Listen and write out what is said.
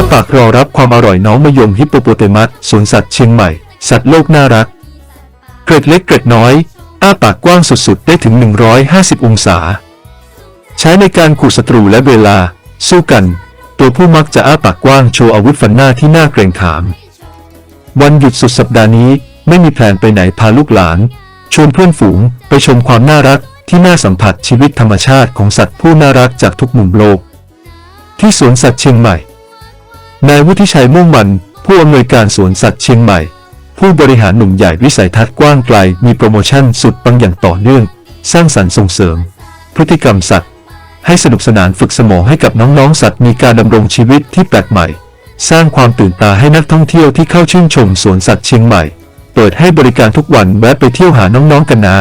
าปากรอรับความอร่อยน้องมะยมฮิปโปโปเตมัสสวนสัตว์เชียงใหม่ สัตว์โลกน่ารัก เกร็ดเล็กเกร็ดน้อย อ้าปากกว้างสุดๆ ได้ถึง 150 องศา ใช้ในการขู่ศัตรูและเวลา สู้กัน ตัวผู้มักจะอ้าปากกว้างโชว์อาวุธฟันหน้าที่น่าเกรงขาม วันหยุดสุดสัปดาห์นี้ไม่มีแผนไปไหนพาลูกหลาน ชวนเพื่อนฝูงไปชมความน่ารักที่น่าสัมผัสชีวิตธรรมชาติของสัตว์ผู้น่ารักจากทุกมุมโลก ที่สวนสัตว์เชียงใหม่ นายวุฒิชัยม่วงมัน ผู้อำนวยการสวนสัตว์เชียงใหม่ ผู้บริหารหนุ่มใหญ่วิสัยทัศน์กว้างไกล มีโปรโมชั่นสุดปังอย่างต่อเนื่อง สร้างสรรค์ส่งเสริม พฤติกรรมสัตว์ ให้สนุกสนานฝึกสมองให้กับน้องๆสัตว์มีการดำรงชีวิตที่แปลกใหม่ สร้างความตื่นตาให้นักท่องเที่ยวที่เข้าชื่นชมสวนสัตว์เชียงใหม่ เปิดให้บริการทุกวันแวะไปเที่ยวหาน้องๆกันนะ